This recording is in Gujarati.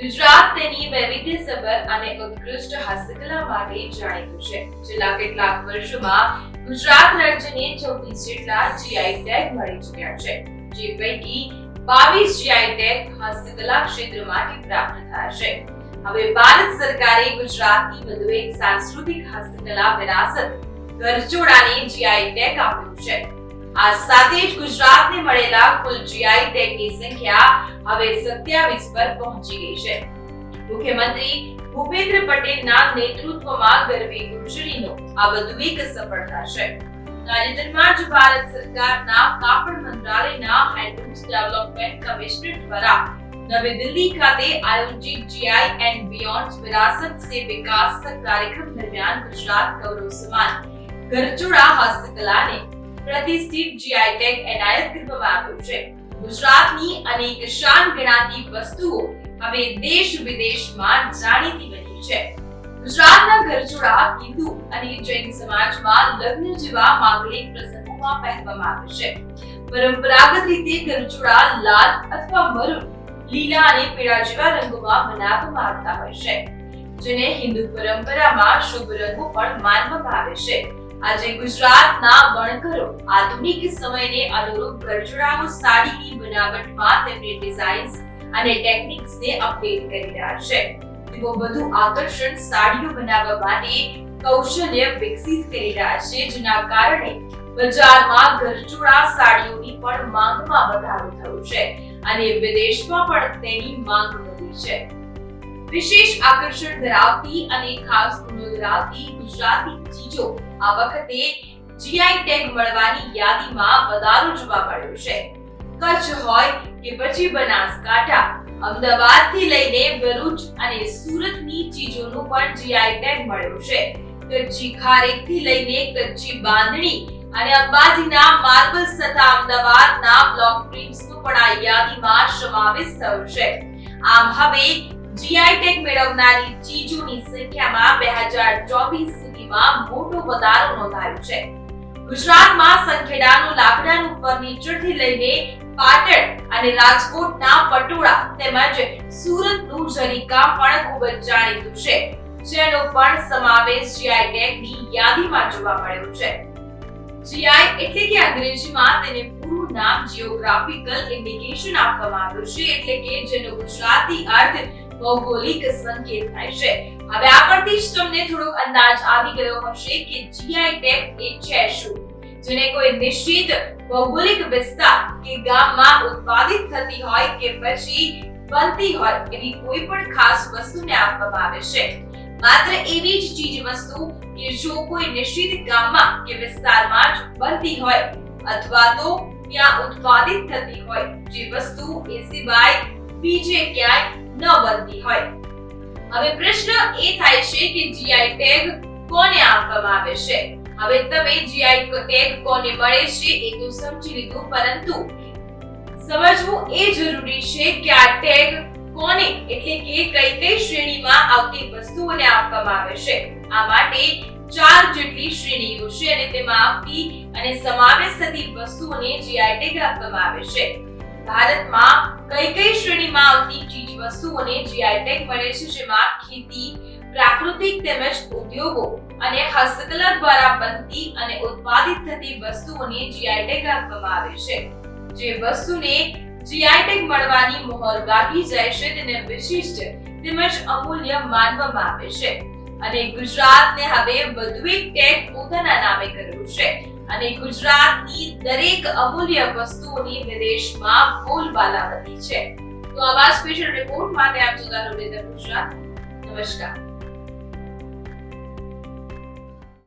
ગુજરાત તેની વૈવિધ્યસભર અને ઉત્કૃષ્ટ હસ્તકલા માટે જાણીતું છે. છેલ્લા કેટલાક વર્ષોમાં ગુજરાત રાજ્યને ચોવીસ જેટલા જીઆઈ ટેગ મળી ચૂક્યા છે, જે પૈકી બાવીસ જીઆઈ ટેગ હસ્તકલા ક્ષેત્ર માટે પ્રાપ્ત થયા છે. હવે ભારત સરકારે ગુજરાતની વધુ એક સાંસ્કૃતિક હસ્તકલા વિરાસત ગરજોડાને જીઆઈ ટેગ આપ્યું છે. આ સાથે જ ગુજરાતને મળેલા કુલ જીઆઈ ટેગની સંખ્યા હવે 27 પર પહોંચી ગઈ છે. મુખ્યમંત્રી ભૂપેન્દ્ર પટેલના નેતૃત્વમાં ગરવી ગુંજળીનો આ વધુ એક સફળતા છે. તાજેતરમાં જ ભારત સરકારના કાપડ મંત્રાલયના હેન્ડલૂમ્સ ડેવલપમેન્ટ કમિશનર દ્વારા નવી દિલ્હી ખાતે આયોજિત જીઆઈ એન્ડ બિયોન્ડ વિરાસત સે વિકાસ કાર્યક્રમ દરમિયાન ગુજરાત ગૌરવ સમાન ગરચોડા હસ્તકલાને પ્રતિષ્ઠિત જીઆઈ ટેગ એનાયત કરવામાં આવ્યું છે. ગુજરાતની અનેક શાન ગણાતી વસ્તુઓ હવે દેશ વિદેશમાં જાણીતી બની છે. ગુજરાતના ઘરચોળા, હિન્દુ અને જૈન સમાજમાં લગ્ન જેવા માંગલિક પ્રસંગોમાં પહેરવામાં આવે છે. પરંપરાગત રીતે ઘરચોળા લાલ અથવા મરૂન, લીલા અને પીળા જેવા રંગોમાં બનાવવામાં આવતા હોય છે. જેને હિન્દુ પરંપરામાં શુભ રંગો પણ માનવામાં આવે છે. આજે ગુજરાતના વણકરો આધુનિક સમયને અનુરૂપ ગરજડાઓ સાડીની બનાવટમાં તેમની ડિઝાઇન્સ અને ટેકનિક્સને અપડેટ કરી રહ્યા છે. તેઓ વધુ આકર્ષણ સાડીઓ બનાવવા માટે કૌશલ્ય વિકસિત કરી રહ્યા છે, જેના કારણે બજારમાં ગરજોડા સાડીઓની પણ માંગમાં વધારો થયો છે અને વિદેશમાં પણ તેની માંગ વધી છે. વિશેષ આકર્ષણ ધરાવતી અને ખાસ ગુણો ધરાવતી ગુજરાતી ચીજો આ વખતે જીઆઈ ટેગ મળવાની યાદીમાં વધારો જોવા મળ્યો છે. કચ્છ હોય કે પછી બનાસકાંઠા અમદાવાદથી લઈને ભરૂચ અને સુરતની ચીજોનો પણ જીઆઈ ટેગ મળ્યો છે. કચ્છી ખારેકથી લઈને કચ્છી બાંધણી અને અંબાજીના માર્બલ તથા અમદાવાદના બ્લોક પ્રિન્ટ્સનો પણ આ યાદીમાં સમાવેશ થયો છે. આમ હવે જીઆઈ ટેગ મેળવનારી ચીજોની સંખ્યામાં બે હજાર ચોવીસ સુધીમાં મોટો વધારો નોંધાયો છે. ગુજરાતમાં સંખેડાનું લાકડાનું ફર્નિચરથી લઈને પાટણ અને રાજકોટના પટોળા તેમજ સુરતનું જરીકામ પણ ખૂબ જ જાણીતું છે. જેનો પણ સમાવેશ જીઆઈ ટેગની યાદીમાં જોવા મળ્યો છે. જીઆઈ એટલે કે અંગ્રેજીમાં તેને પૂરું નામ જીઓગ્રાફિકલ ઇન્ડિકેશન આપવામાં આવ્યું છે. એટલે કે જેનો ગુજરાતી અર્થ ભૌગોલિક સંકેત થાય છે. હવે આ પરથી જ તમને થોડોક અંદાજ આવી ગયો હશે કે જીઆઈ ટેગ એ છે શું? જેને કોઈ નિશ્ચિત ભૌગોલિક વિસ્તાર કે ગામમાં ઉત્પાદિત થતી હોય કે પછી બનતી હોય એવી કોઈ પણ ખાસ વસ્તુને આપવામાં આવે છે. માત્ર એવી જ ચીજ વસ્તુ કે જો કોઈ નિશ્ચિત ગામમાં કે વિસ્તારમાં જ બનતી હોય અથવા તો ત્યાં ઉત્પાદિત થતી હોય જે વસ્તુ એ સિવાય બીજે ક્યાંય ન બનતી હોય. હવે પ્રશ્ન એ થાય છે કે જીઆઈ ટેગ કોને આપવામાં આવે છે? હવે તમે જીઆઈ ટેગ કોને મળે છે એ તો સમજી લીધું, પરંતુ સમજવું એ જરૂરી છે કે આ ટેગ કોને, એટલે કે કઈ કઈ શ્રેણીમાં આવતી વસ્તુઓને આપવામાં આવે છે. આ માટે ચાર જેટલી શ્રેણીઓ છે અને તેમાં આવતી અને સમાવેશ થતી વસ્તુઓને જીઆઈ ટેગ આપવામાં આવે છે. ભારતમાં કઈ કઈ શ્રેણીમાં આવતી ચીજ વસ્તુઓને જીઆઈ ટેગ મળે છે, જેમાં ખેતી, પ્રાકૃતિક તેમજ ઉદ્યોગો અને હસ્તકલા દ્વારા બનતી અને ઉત્પાદિત થતી વસ્તુઓને જીઆઈ ટેગ આપવામાં આવે છે. જે વસ્તુને જીઆઈ ટેગ મળવાની મોહર લાગી જાય છે, તેને વિશિષ્ટ તેમજ અમૂલ્ય માનવામાં આવે છે. અને ગુજરાતને હવે વધુ એક ટેગ પોતાના નામે કર્યો છે. અને ગુજરાતની દરેક અમૂલ્ય વસ્તુઓની વિદેશમાં બોલબાલા વધી છે. તો આવા સ્પેશિયલ રિપોર્ટ માટે આપ જોતા રહો ગુજરાત. નમસ્કાર.